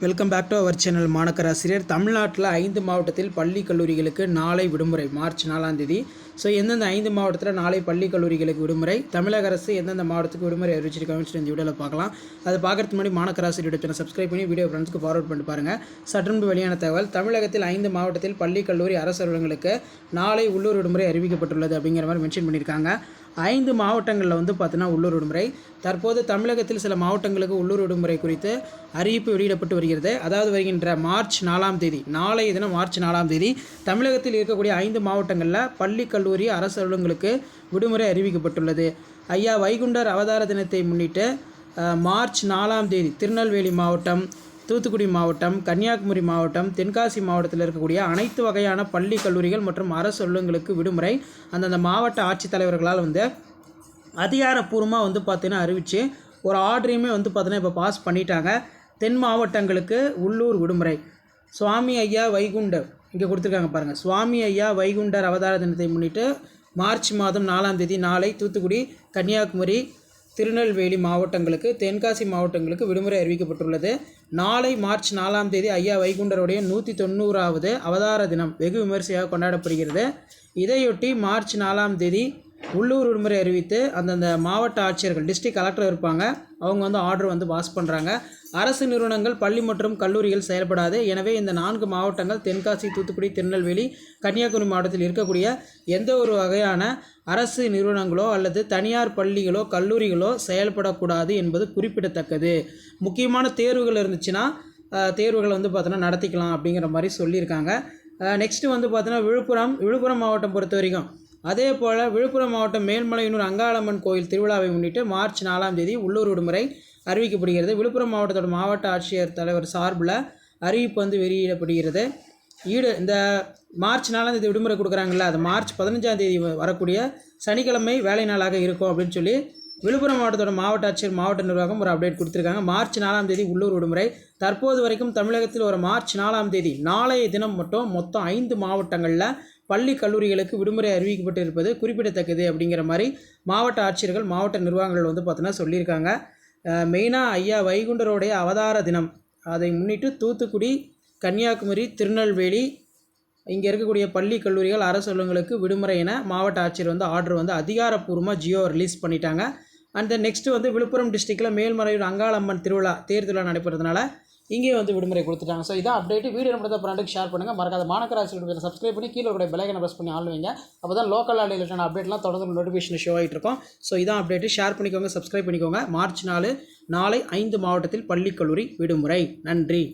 Welcome back to our channel மாணக்கராசிரியர் தமிழ்நாட்டில் ஐந்து மாவட்டத்தில் பள்ளி கல்லூரிகளுக்கு நாளை விடுமுறை மார்ச் நாலாம் தேதி. ஸோ எந்தெந்த ஐந்து மாவட்டத்தில் நாளை பள்ளி கல்லூரிகளுக்கு விடுமுறை? தமிழக அரசு எந்தெந்த மாவட்டத்துக்கு விடுமுறை அறிவிச்சிருக்காங்கன்னு சொல்லி இந்த வீடியோவில் பார்க்கலாம். அதை பார்க்கறதுக்கு முன்னாடி மாணக்கர் ஆசிரியர் சேனல் சப்ஸ்கிரைப் பண்ணி வீடியோ ஃப்ரெண்ட்ஸ்க்கு ஃபார்வர்ட் பண்ணி பாருங்கள் சற்றுமுன்பு வெளியான தகவல் தமிழகத்தில் ஐந்து மாவட்டத்தில் பள்ளி கல்லூரி அரசு அலுவலகங்களுக்கு நாளை உள்ளூர் விடுமுறை அறிவிக்கப்பட்டுள்ளது அப்படிங்கிற மாதிரி மென்ஷன் பண்ணியிருக்காங்க. ஐந்து மாவட்டங்களில் வந்து பார்த்தீங்கன்னா உள்ளூர் விடுமுறை. தற்போது தமிழகத்தில் சில மாவட்டங்களுக்கு உள்ளூர் விடுமுறை குறித்து அறிவிப்பு வெளியிடப்பட்டு வருகிறது. அதாவது வருகின்ற மார்ச் நாலாம் தேதி நாளைய தினம் மார்ச் நாலாம் தேதி தமிழகத்தில் இருக்கக்கூடிய ஐந்து மாவட்டங்களில் பள்ளி கல்லூரி அரசு அலுவலங்களுக்கு விடுமுறை அறிவிக்கப்பட்டுள்ளது. ஐயா வைகுண்டர் அவதார தினத்தை முன்னிட்டு மார்ச் நாலாம் தேதி திருநெல்வேலி மாவட்டம் தூத்துக்குடி மாவட்டம் கன்னியாகுமரி மாவட்டம் தென்காசி மாவட்டத்தில் இருக்கக்கூடிய அனைத்து வகையான பள்ளி கல்லூரிகள் மற்றும் அரசு அலுவலங்களுக்கு விடுமுறை அந்தந்த மாவட்ட ஆட்சித்தலைவர்களால் வந்து அதிகாரப்பூர்வமாக வந்து பார்த்தீங்கன்னா அறிவித்து ஒரு ஆர்டரையுமே வந்து பார்த்தீங்கன்னா இப்போ பாஸ் பண்ணிட்டாங்க. தென் மாவட்டங்களுக்கு உள்ளூர் விடுமுறை. சுவாமி ஐயா வைகுண்டர். இங்கே கொடுத்துருக்காங்க பாருங்கள் சுவாமி ஐயா வைகுண்டர் அவதார தினத்தை முன்னிட்டு மார்ச் மாதம் நாலாம் தேதி நாளை தூத்துக்குடி கன்னியாகுமரி திருநெல்வேலி மாவட்டங்களுக்கு தென்காசி மாவட்டங்களுக்கு விடுமுறை அறிவிக்கப்பட்டுள்ளது. நாளை மார்ச் நாலாம் தேதி ஐயா வைகுண்டருடைய நூற்றி தொண்ணூறாவது அவதார தினம் வெகு விமரிசையாக கொண்டாடப்படுகிறது. இதையொட்டி மார்ச் நாலாம் தேதி உள்ளூர் விடுமுறை அறிவித்து அந்தந்த மாவட்ட ஆட்சியர்கள் டிஸ்ட்ரிக்ட் கலெக்டர் இருப்பாங்க. அவங்க வந்து ஆர்டர் வந்து பாஸ் பண்ணுறாங்க அரசு நிறுவனங்கள் பள்ளி மற்றும் கல்லூரிகள் செயல்படாது. எனவே இந்த நான்கு மாவட்டங்கள் தென்காசி தூத்துக்குடி திருநெல்வேலி கன்னியாகுமரி மாவட்டத்தில் இருக்கக்கூடிய எந்த ஒரு வகையான அரசு நிறுவனங்களோ அல்லது தனியார் பள்ளிகளோ கல்லூரிகளோ செயல்படக்கூடாது என்பது குறிப்பிடத்தக்கது. முக்கியமான தேர்வுகள் இருந்துச்சுன்னா தேர்வுகளை வந்து பார்த்தோன்னா நடத்திக்கலாம் அப்படிங்கிற மாதிரி சொல்லியிருக்காங்க. நெக்ஸ்ட்டு வந்து பார்த்தோன்னா விழுப்புரம் விழுப்புரம் மாவட்டம் பொறுத்த வரைக்கும் அதே போல் விழுப்புரம் மாவட்டம் மேல்மலையனூர் அங்காளம்மன் கோயில் திருவிழாவை முன்னிட்டு மார்ச் நாலாம் தேதி உள்ளூர் விடுமுறை அறிவிக்கப்படுகிறது. விழுப்புரம் மாவட்டத்தோட மாவட்ட ஆட்சியர் தலைவர் சார்பில் அறிவிப்பு வந்து வெளியிடப்படுகிறது. ஈடு இந்த மார்ச் நாலாம் தேதி விடுமுறை கொடுக்குறாங்கல்ல அது மார்ச் பதினஞ்சாம் தேதி வரக்கூடிய சனிக்கிழமை வேலை நாளாக இருக்கும் அப்படின்னு சொல்லி விழுப்புரம் மாவட்டத்தோட மாவட்ட ஆட்சியர் மாவட்ட நிர்வாகம் ஒரு அப்டேட் கொடுத்துருக்காங்க. மார்ச் நாலாம் தேதி உள்ளூர் விடுமுறை. தற்போது வரைக்கும் தமிழகத்தில் ஒரு மார்ச் நாலாம் தேதி நாளைய தினம் மட்டும் மொத்தம் ஐந்து மாவட்டங்களில் பள்ளி கல்லூரிகளுக்கு விடுமுறை அறிவிக்கப்பட்டு இருப்பது குறிப்பிடத்தக்கது அப்படிங்கிற மாதிரி மாவட்ட ஆட்சியர்கள் மாவட்ட நிர்வாகங்கள் வந்து பார்த்தோன்னா சொல்லியிருக்காங்க. மெயினாக ஐயா வைகுண்டருடைய அவதார தினம். அதை முன்னிட்டு தூத்துக்குடி கன்னியாகுமரி திருநெல்வேலி இங்கே இருக்கக்கூடிய பள்ளி கல்லூரிகள் அரசுகளுக்கு விடுமுறை என மாவட்ட ஆட்சியர் வந்து ஆர்டர் வந்து அதிகாரப்பூர்வமாக ஜியோ ரிலீஸ் பண்ணிட்டாங்க. அண்ட் தென் நெக்ஸ்ட்டு வந்து விழுப்புரம் டிஸ்ட்ரிக்டில் மேல்மறையூர் அங்காளம்மன் திருவிழா தேர் திருவிழா நடைபெறதுனால இங்கேயும் வந்து விடுமுறை கொடுத்துட்டாங்க. ஸோ இதான் அப்டேட் வீடியோ நம்ம ப்ராண்டுக்கு ஷேர் பண்ணுங்கள் மறக்காத மாநகராட்சி சப்ஸ்கிரைப் பண்ணி கீழே கூட பெலைக்கனை ப்ரெஸ் பண்ணி ஆள் வைங்க. அப்போ தான் லோக்கல் ரிலேட்டான அப்டேட்லாம் தொடர்ந்து நோட்டிஃபிகேஷன் ஷோ ஆகிட்டு இருக்கும். ஸோ இதான் அப்டேட் ஷேர் பண்ணிக்கோங்க சப்ஸ்கிரைப் பண்ணிக்கோங்க. மார்ச் நாலு நாளை ஐந்து மாவட்டத்தில் பள்ளி கல்லூரி விடுமுறை. நன்றி.